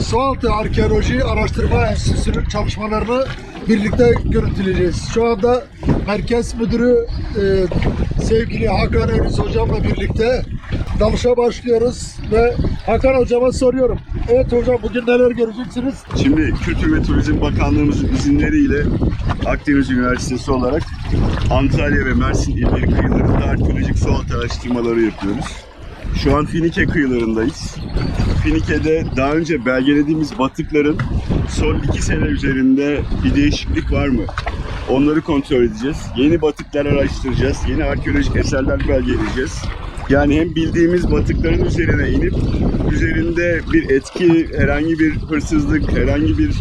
Sualtı Arkeoloji Araştırma Enstitüsü'nün çalışmalarını birlikte görüntüleyeceğiz. Şu anda Merkez Müdürü e, sevgili Hakan Enis Hocam'la birlikte dalışa başlıyoruz ve Hakan Hocam'a soruyorum. Evet hocam bugün neler göreceksiniz? Şimdi Kültür ve Turizm Bakanlığımızın izinleriyle Akdeniz Üniversitesi olarak Antalya ve Mersin illeri kıyılarında arkeolojik sualtı araştırmaları yapıyoruz. Şu an Finike kıyılarındayız. Finike'de daha önce belgelediğimiz batıkların son iki sene üzerinde bir değişiklik var mı? Onları kontrol edeceğiz. Yeni batıklar araştıracağız. Yeni arkeolojik eserler belgeleyeceğiz. Yani hem bildiğimiz batıkların üzerine inip üzerinde bir etki, herhangi bir hırsızlık, herhangi bir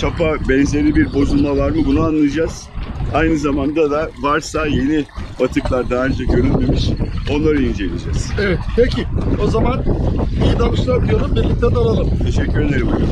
çapa benzeri bir bozulma var mı bunu anlayacağız. Aynı zamanda da varsa yeni batıklar daha önce görülmemiş onları inceleyeceğiz. Evet peki o zaman iyi dalışlar diyorum birlikte dalalım. Teşekkür ederim hocam.